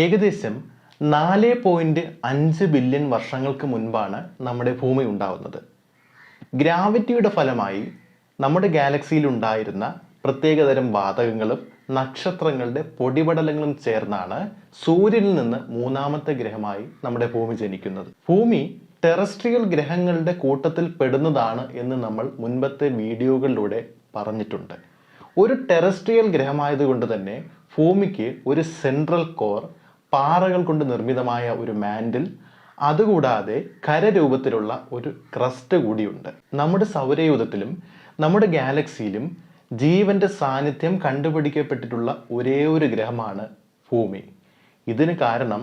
ഏകദേശം നാല് പോയിന്റ് അഞ്ച് ബില്യൺ വർഷങ്ങൾക്ക് മുൻപാണ് നമ്മുടെ ഭൂമി ഉണ്ടാവുന്നത്. ഗ്രാവിറ്റിയുടെ ഫലമായി നമ്മുടെ ഗാലക്സിയിൽ ഉണ്ടായിരുന്ന പ്രത്യേകതരം വാതകങ്ങളും നക്ഷത്രങ്ങളുടെ പൊടിപടലങ്ങളും ചേർന്നാണ് സൂര്യനിൽ നിന്ന് മൂന്നാമത്തെ ഗ്രഹമായി നമ്മുടെ ഭൂമി ജനിക്കുന്നത്. ഭൂമി ടെറസ്ട്രിയൽ ഗ്രഹങ്ങളുടെ കൂട്ടത്തിൽ പെടുന്നതാണ് എന്ന് നമ്മൾ മുൻപത്തെ വീഡിയോകളിലൂടെ പറഞ്ഞിട്ടുണ്ട്. ഒരു ടെറസ്ട്രിയൽ ഗ്രഹമായതുകൊണ്ട് തന്നെ ഭൂമിക്ക് ഒരു സെൻട്രൽ കോർ പാറകൾ കൊണ്ട് നിർമ്മിതമായ ഒരു മാൻഡിൽ അതുകൂടാതെ ഖരരൂപത്തിലുള്ള ഒരു ക്രസ്റ്റ് കൂടിയുണ്ട്. നമ്മുടെ സൗരയൂഥത്തിലും നമ്മുടെ ഗാലക്സിയിലും ജീവന്റെ സാന്നിധ്യം കണ്ടുപിടിക്കപ്പെട്ടിട്ടുള്ള ഒരേ ഒരു ഗ്രഹമാണ് ഭൂമി. ഇതിന് കാരണം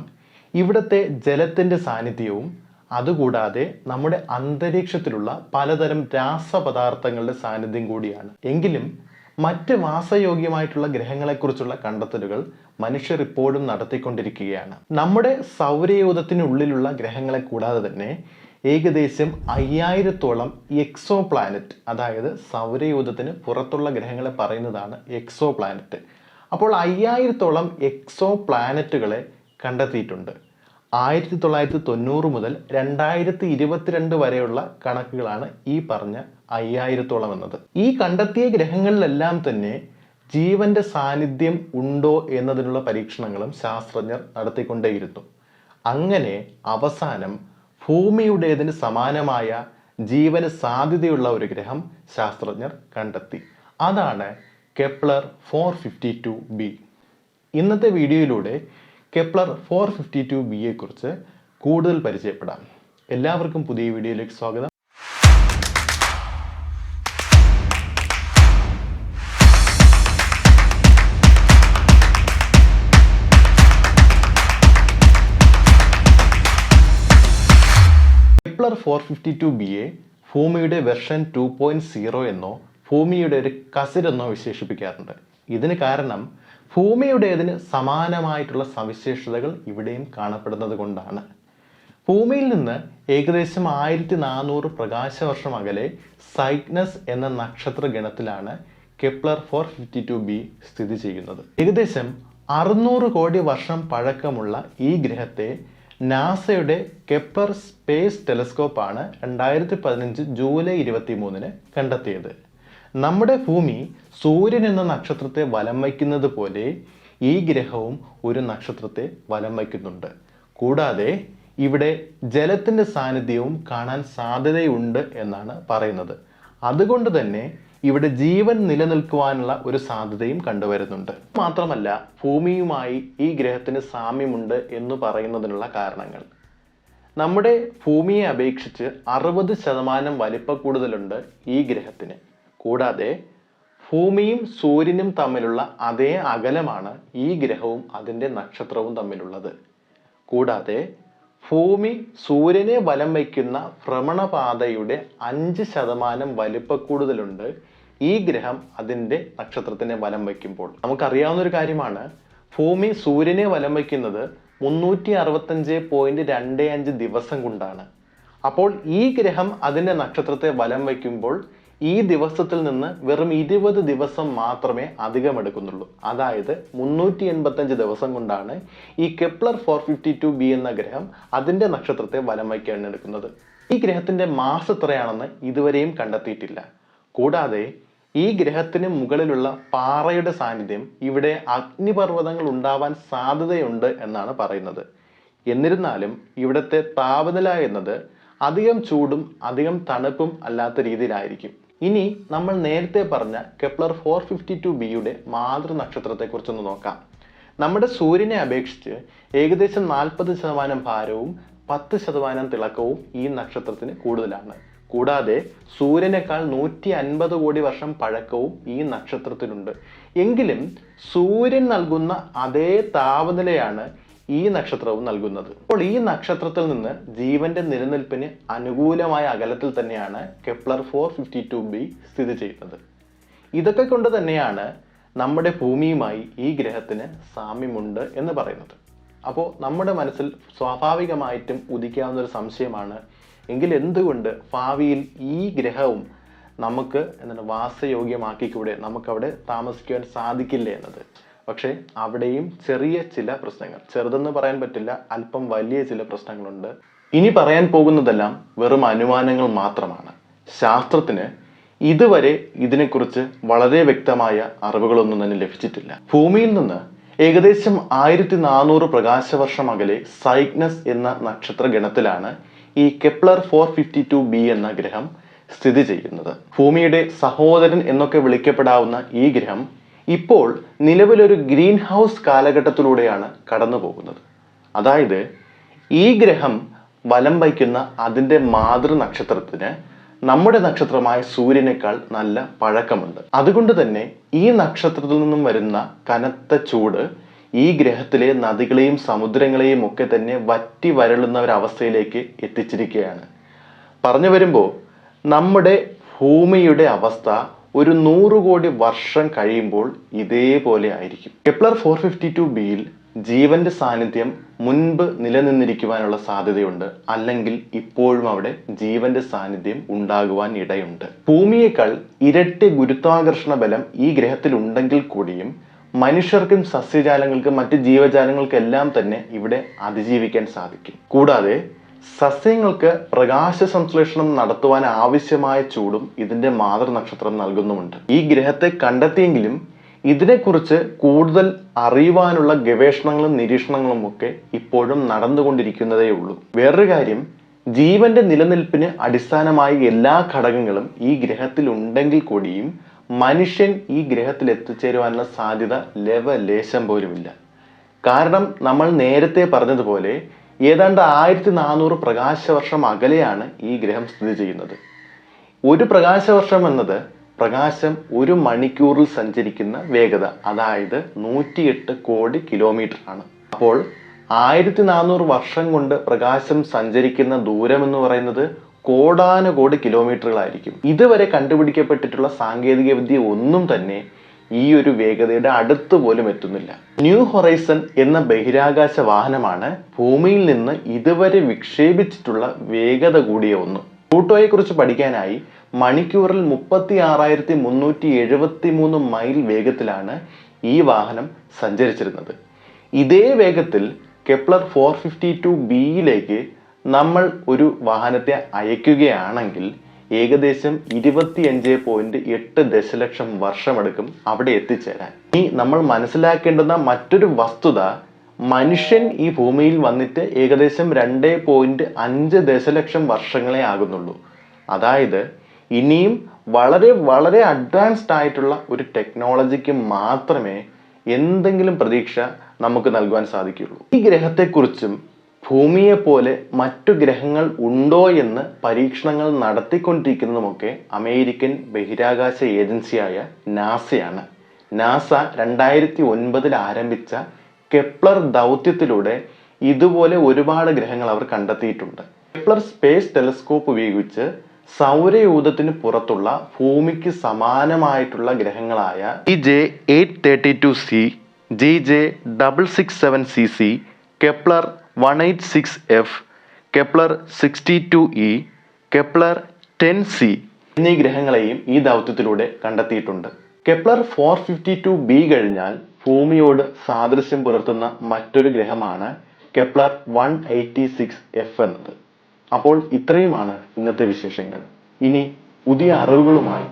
ഇവിടുത്തെ ജലത്തിന്റെ സാന്നിധ്യവും അതുകൂടാതെ നമ്മുടെ അന്തരീക്ഷത്തിലുള്ള പലതരം രാസപദാർത്ഥങ്ങളുടെ സാന്നിധ്യം കൂടിയാണ്. എങ്കിലും മറ്റ് വാസയോഗ്യമായിട്ടുള്ള ഗ്രഹങ്ങളെക്കുറിച്ചുള്ള കണ്ടെത്തലുകൾ മനുഷ്യർ ഇപ്പോഴും നടത്തിക്കൊണ്ടിരിക്കുകയാണ്. നമ്മുടെ സൗരയൂഥത്തിനുള്ളിലുള്ള ഗ്രഹങ്ങളെ കൂടാതെ തന്നെ ഏകദേശം അയ്യായിരത്തോളം എക്സോ പ്ലാനറ്റ് അതായത് സൗരയൂഥത്തിന് പുറത്തുള്ള ഗ്രഹങ്ങളെ പറയുന്നതാണ് എക്സോ പ്ലാനറ്റ് അപ്പോൾ അയ്യായിരത്തോളം എക്സോ പ്ലാനറ്റുകളെ കണ്ടെത്തിയിട്ടുണ്ട്. ആയിരത്തി തൊള്ളായിരത്തി തൊണ്ണൂറ് മുതൽ രണ്ടായിരത്തി ഇരുപത്തിരണ്ട് വരെയുള്ള കണക്കുകളാണ് ഈ പറഞ്ഞ അയ്യായിരത്തോളം എന്നത്. ഈ കണ്ടെത്തിയ ഗ്രഹങ്ങളിലെല്ലാം തന്നെ ജീവന്റെ സാന്നിധ്യം ഉണ്ടോ എന്നതിനുള്ള പരീക്ഷണങ്ങളും ശാസ്ത്രജ്ഞർ നടത്തിക്കൊണ്ടേയിരുന്നു. അങ്ങനെ അവസാനം ഭൂമിയുടേതിന് സമാനമായ ജീവന് സാധ്യതയുള്ള ഒരു ഗ്രഹം ശാസ്ത്രജ്ഞർ കണ്ടെത്തി. അതാണ് Kepler four fifty two B. ഇന്നത്തെ വീഡിയോയിലൂടെ കെപ്ലർ ഫോർ ഫിഫ്റ്റി ടു ബിയെക്കുറിച്ച് കൂടുതൽ പരിചയപ്പെടാം. എല്ലാവർക്കും പുതിയ വീഡിയോയിലേക്ക് സ്വാഗതം. Kepler four fifty two B A ഭൂമിയുടെ വെർഷൻ ടു പോയിന്റ് സീറോ എന്നോ ഭൂമിയുടെ ഒരു കസിരെന്നോ വിശേഷിപ്പിക്കാറുണ്ട്. ഇതിന് കാരണം ഭൂമിയുടേതിന് സമാനമായിട്ടുള്ള സവിശേഷതകൾ ഇവിടെയും കാണപ്പെടുന്നത് കൊണ്ടാണ്. ഭൂമിയിൽ നിന്ന് ഏകദേശം ആയിരത്തി നാനൂറ് പ്രകാശവർഷം അകലെ സൈഗ്നസ് എന്ന നക്ഷത്ര ഗണത്തിലാണ് Kepler four fifty two B സ്ഥിതി ചെയ്യുന്നത്. ഏകദേശം അറുന്നൂറ് കോടി വർഷം പഴക്കമുള്ള ഈ ഗ്രഹത്തെ നാസയുടെ കെപ്പർ സ്പേസ് ടെലസ്കോപ്പാണ് രണ്ടായിരത്തി പതിനഞ്ച് ജൂലൈ ഇരുപത്തി മൂന്നിന് കണ്ടെത്തിയത്. നമ്മുടെ ഭൂമി സൂര്യൻ എന്ന നക്ഷത്രത്തെ വലം വയ്ക്കുന്നത് പോലെ ഈ ഗ്രഹവും ഒരു നക്ഷത്രത്തെ വലം വയ്ക്കുന്നുണ്ട്. കൂടാതെ ഇവിടെ ജലത്തിന്റെ സാന്നിധ്യവും കാണാൻ സാധ്യതയുണ്ട് എന്നാണ് പറയുന്നത്. അതുകൊണ്ട് തന്നെ ഇവിടെ ജീവൻ നിലനിൽക്കുവാനുള്ള ഒരു സാധ്യതയും കണ്ടുവരുന്നുണ്ട്. മാത്രമല്ല ഭൂമിയുമായി ഈ ഗ്രഹത്തിന് സാമ്യമുണ്ട് എന്ന് പറയുന്നതിനുള്ള കാരണങ്ങൾ. നമ്മുടെ ഭൂമിയെ അപേക്ഷിച്ച് അറുപത് ശതമാനം വലിപ്പ കൂടുതലുണ്ട് ഈ ഗ്രഹത്തിന്. കൂടാതെ ഭൂമിയും സൂര്യനും തമ്മിലുള്ള അതേ അകലമാണ് ഈ ഗ്രഹവും അതിന്റെ നക്ഷത്രവും തമ്മിലുള്ളത്. കൂടാതെ ഭൂമി സൂര്യനെ വലം വയ്ക്കുന്ന ഭ്രമണപാതയുടെ അഞ്ച് ശതമാനം വലിപ്പ കൂടുതലുണ്ട്. ഈ ഗ്രഹം അതിന്റെ നക്ഷത്രത്തിനെ വലം വയ്ക്കുമ്പോൾ. നമുക്കറിയാവുന്ന ഒരു കാര്യമാണ്. ഭൂമി സൂര്യനെ വലം വയ്ക്കുന്നത് മുന്നൂറ്റി അറുപത്തഞ്ച് പോയിന്റ് രണ്ട് അഞ്ച് ദിവസം കൊണ്ടാണ്. അപ്പോൾ ഈ ഗ്രഹം അതിന്റെ നക്ഷത്രത്തെ വലം വയ്ക്കുമ്പോൾ ഈ ദിവസത്തിൽ നിന്ന് വെറും ഇരുപത് ദിവസം മാത്രമേ അധികം എടുക്കുന്നുള്ളൂ. അതായത് മുന്നൂറ്റി എൺപത്തഞ്ച് ദിവസം കൊണ്ടാണ് ഈ Kepler four fifty two B എന്ന ഗ്രഹം അതിന്റെ നക്ഷത്രത്തെ വലം വയ്ക്കാൻ എടുക്കുന്നത്. ഈ ഗ്രഹത്തിന്റെ മാസ് എത്രയാണെന്ന് ഇതുവരെയും കണ്ടെത്തിയിട്ടില്ല. കൂടാതെ ഈ ഗ്രഹത്തിന് മുകളിലുള്ള പാറയുടെ സാന്നിധ്യം ഇവിടെ അഗ്നിപർവതങ്ങൾ ഉണ്ടാവാൻ സാധ്യതയുണ്ട് എന്നാണ് പറയുന്നത്. എന്നിരുന്നാലും ഇവിടുത്തെ താപനില എന്നത് അധികം ചൂടും അധികം തണുപ്പും അല്ലാത്ത രീതിയിലായിരിക്കും. ഇനി നമ്മൾ നേരത്തെ പറഞ്ഞ കെപ്ലർ ഫോർ ഫിഫ്റ്റി ടു ബിയുടെ മാതൃ നക്ഷത്രത്തെക്കുറിച്ചൊന്ന് നോക്കാം. നമ്മുടെ സൂര്യനെ അപേക്ഷിച്ച് ഏകദേശം നാൽപ്പത് ശതമാനം ഭാരവും പത്ത് ശതമാനം തിളക്കവും ഈ നക്ഷത്രത്തിന് കൂടുതലാണ്. കൂടാതെ സൂര്യനേക്കാൾ നൂറ്റി അൻപത് കോടി വർഷം പഴക്കവും ഈ നക്ഷത്രത്തിനുണ്ട്. എങ്കിലും സൂര്യൻ നൽകുന്ന അതേ താപനിലയാണ് ഈ നക്ഷത്രവും നൽകുന്നത്. അപ്പോൾ ഈ നക്ഷത്രത്തിൽ നിന്ന് ജീവന്റെ നിലനിൽപ്പിന് അനുകൂലമായ അകലത്തിൽ തന്നെയാണ് Kepler four fifty two B സ്ഥിതി ചെയ്യുന്നത്. ഇതൊക്കെ കൊണ്ട് തന്നെയാണ് നമ്മുടെ ഭൂമിയുമായി ഈ ഗ്രഹത്തിന് സാമ്യമുണ്ട് എന്ന് പറയുന്നത്. അപ്പോൾ നമ്മുടെ മനസ്സിൽ സ്വാഭാവികമായിട്ടും ഉദിക്കാവുന്ന ഒരു സംശയമാണ് എങ്കിൽ എന്തുകൊണ്ട് ഭാവിയിൽ ഈ ഗ്രഹവും നമുക്ക് എന്താണ് വാസയോഗ്യമാക്കിക്കൂടെ? നമുക്കവിടെ താമസിക്കുവാൻ സാധിക്കില്ലേ എന്നത്? പക്ഷേ അവിടെയും ചെറിയ ചില പ്രശ്നങ്ങൾ. ചെറുതെന്ന് പറയാൻ പറ്റില്ല അല്പം വലിയ ചില പ്രശ്നങ്ങളുണ്ട്. ഇനി പറയാൻ പോകുന്നതെല്ലാം വെറും അനുമാനങ്ങൾ മാത്രമാണ്. ശാസ്ത്രത്തിന് ഇതുവരെ ഇതിനെക്കുറിച്ച് വളരെ വ്യക്തമായ അറിവുകളൊന്നും തന്നെ ലഭിച്ചിട്ടില്ല. ഭൂമിയിൽ നിന്ന് ഏകദേശം ആയിരത്തി നാനൂറ് പ്രകാശവർഷം അകലെ സൈഗ്നസ് എന്ന നക്ഷത്ര ഗണത്തിലാണ് ഈ Kepler four fifty two B എന്ന ഗ്രഹം സ്ഥിതി ചെയ്യുന്നത്. ഭൂമിയുടെ സഹോദരൻ എന്നൊക്കെ വിളിക്കപ്പെടാവുന്ന ഈ ഗ്രഹം ഇപ്പോൾ നിലവിലൊരു ഗ്രീൻ ഹൗസ് കാലഘട്ടത്തിലൂടെയാണ് കടന്നു പോകുന്നത് അതായത് ഈ ഗ്രഹം വലം വയ്ക്കുന്ന അതിന്റെ മാതൃ നക്ഷത്രത്തിന് നമ്മുടെ നക്ഷത്രമായ സൂര്യനേക്കാൾ നല്ല പഴക്കമുണ്ട്. അതുകൊണ്ട് തന്നെ ഈ നക്ഷത്രത്തിൽ നിന്നും വരുന്ന കനത്ത ചൂട് ഈ ഗ്രഹത്തിലെ നദികളെയും സമുദ്രങ്ങളെയും ഒക്കെ തന്നെ വറ്റി വരളുന്ന ഒരവസ്ഥയിലേക്ക് എത്തിച്ചിരിക്കുകയാണ്. പറഞ്ഞു വരുമ്പോൾ നമ്മുടെ ഭൂമിയുടെ അവസ്ഥ ഒരു നൂറ് കോടി വർഷം കഴിയുമ്പോൾ ഇതേപോലെ ആയിരിക്കും. കെപ്ലർ ഫോർ ഫിഫ്റ്റി ടു ബിയിൽ ജീവന്റെ സാന്നിധ്യം മുൻപ് നിലനിന്നിരിക്കുവാനുള്ള സാധ്യതയുണ്ട്. അല്ലെങ്കിൽ ഇപ്പോഴും അവിടെ ജീവന്റെ സാന്നിധ്യം ഉണ്ടാകുവാൻ ഇടയുണ്ട്. ഭൂമിയേക്കാൾ ഇരട്ടി ഗുരുത്വാകർഷണ ബലം ഈ ഗ്രഹത്തിൽ ഉണ്ടെങ്കിൽ കൂടിയും മനുഷ്യർക്കും സസ്യജാലങ്ങൾക്കും മറ്റ് ജീവജാലങ്ങൾക്കെല്ലാം തന്നെ ഇവിടെ അതിജീവിക്കാൻ സാധിക്കും. കൂടാതെ സസ്യങ്ങൾക്ക് പ്രകാശ സംശ്ലേഷണം നടത്തുവാൻ ആവശ്യമായ ചൂടും ഇതിന്റെ മാതൃനക്ഷത്രം നൽകുന്നുമുണ്ട്. ഈ ഗ്രഹത്തെ കണ്ടെത്തിയെങ്കിലും ഇതിനെക്കുറിച്ച് കൂടുതൽ അറിയുവാനുള്ള ഗവേഷണങ്ങളും നിരീക്ഷണങ്ങളും ഒക്കെ ഇപ്പോഴും നടന്നുകൊണ്ടിരിക്കുന്നതേ ഉള്ളൂ വേറൊരു കാര്യം ജീവന്റെ നിലനിൽപ്പിന് അടിസ്ഥാനമായ എല്ലാ ഘടകങ്ങളും ഈ ഗ്രഹത്തിൽ ഉണ്ടെങ്കിൽ കൂടിയും മനുഷ്യൻ ഈ ഗ്രഹത്തിൽ എത്തിച്ചേരുവാനുള്ള സാധ്യത ലവലേശം പോലുമില്ല. കാരണം നമ്മൾ നേരത്തെ പറഞ്ഞതുപോലെ ഏതാണ്ട് ആയിരത്തി നാനൂറ് പ്രകാശവർഷം അകലെയാണ് ഈ ഗ്രഹം സ്ഥിതി ചെയ്യുന്നത്. ഒരു പ്രകാശവർഷം എന്നത് പ്രകാശം ഒരു മണിക്കൂറിൽ സഞ്ചരിക്കുന്ന വേഗത അതായത് നൂറ്റിയെട്ട് കോടി കിലോമീറ്റർ ആണ്. അപ്പോൾ ആയിരത്തി നാനൂറ് വർഷം കൊണ്ട് പ്രകാശം സഞ്ചരിക്കുന്ന ദൂരം എന്ന് പറയുന്നത് കോടാനുകോടി കിലോമീറ്ററുകളായിരിക്കും ഇതുവരെ കണ്ടുപിടിക്കപ്പെട്ടിട്ടുള്ള സാങ്കേതിക വിദ്യ ഒന്നും തന്നെ ഈ ഒരു വേഗതയുടെ അടുത്ത് പോലും എത്തുന്നില്ല. ന്യൂ ഹൊറൈസൺ എന്ന ബഹിരാകാശ വാഹനമാണ് ഭൂമിയിൽ നിന്ന് ഇതുവരെ വിക്ഷേപിച്ചിട്ടുള്ള വേഗത കൂടിയ ഒന്ന്. പ്ലൂട്ടോയെ കുറിച്ച് പഠിക്കാനായി മണിക്കൂറിൽ മുപ്പത്തി ആറായിരത്തി മുന്നൂറ്റി എഴുപത്തി മൂന്ന് മൈൽ വേഗത്തിലാണ് ഈ വാഹനം സഞ്ചരിച്ചിരുന്നത്. ഇതേ വേഗത്തിൽ കെപ്ലർ ഫോർ ഫിഫ്റ്റി ടു ബിയിലേക്ക് നമ്മൾ ഒരു വാഹനത്തെ അയക്കുകയാണെങ്കിൽ ഏകദേശം ഇരുപത്തിയഞ്ച് പോയിന്റ് എട്ട് ദശലക്ഷം വർഷമെടുക്കും അവിടെ എത്തിച്ചേരാൻ. ഈ നമ്മൾ മനസ്സിലാക്കേണ്ടുന്ന മറ്റൊരു വസ്തുത മനുഷ്യൻ ഈ ഭൂമിയിൽ വന്നിട്ട് ഏകദേശം രണ്ട് പോയിന്റ് അഞ്ച് ദശലക്ഷം വർഷങ്ങളെ ആകുന്നുള്ളൂ. അതായത് ഇനിയും വളരെ വളരെ അഡ്വാൻസ്ഡ് ആയിട്ടുള്ള ഒരു ടെക്നോളജിക്ക് മാത്രമേ എന്തെങ്കിലും പ്രതീക്ഷ നമുക്ക് നൽകുവാൻ സാധിക്കുകയുള്ളൂ. ഈ ഗ്രഹത്തെക്കുറിച്ചും ഭൂമിയെ പോലെ മറ്റു ഗ്രഹങ്ങൾ ഉണ്ടോ എന്ന് പരീക്ഷണങ്ങൾ നടത്തിക്കൊണ്ടിരിക്കുന്നതുമൊക്കെ അമേരിക്കൻ ബഹിരാകാശ ഏജൻസിയായ നാസയാണ്. നാസ രണ്ടായിരത്തി ഒൻപതിൽ ആരംഭിച്ച കെപ്ലർ ദൗത്യത്തിലൂടെ ഇതുപോലെ ഒരുപാട് ഗ്രഹങ്ങൾ അവർ കണ്ടെത്തിയിട്ടുണ്ട്. കെപ്ലർ സ്പേസ് ടെലിസ്കോപ്പ് ഉപയോഗിച്ച് സൗരയൂഥത്തിന് പുറത്തുള്ള ഭൂമിക്ക് സമാനമായിട്ടുള്ള ഗ്രഹങ്ങളായ E J eight thirty two C G J double six seven C C Kepler one eight six F Kepler sixty two E Kepler ten C എന്നീ ഗ്രഹങ്ങളെയും ഈ ദൗത്യത്തിലൂടെ കണ്ടെത്തിയിട്ടുണ്ട്. Kepler four fifty two B കഴിഞ്ഞാൽ ഭൂമിയോട് സാദൃശ്യം പുലർത്തുന്ന മറ്റൊരു ഗ്രഹമാണ് Kepler one eighty six F എന്നത്. അപ്പോൾ ഇത്രയുമാണ് ഇന്നത്തെ വിശേഷങ്ങൾ. ഇനി പുതിയ അറിവുകളുമായി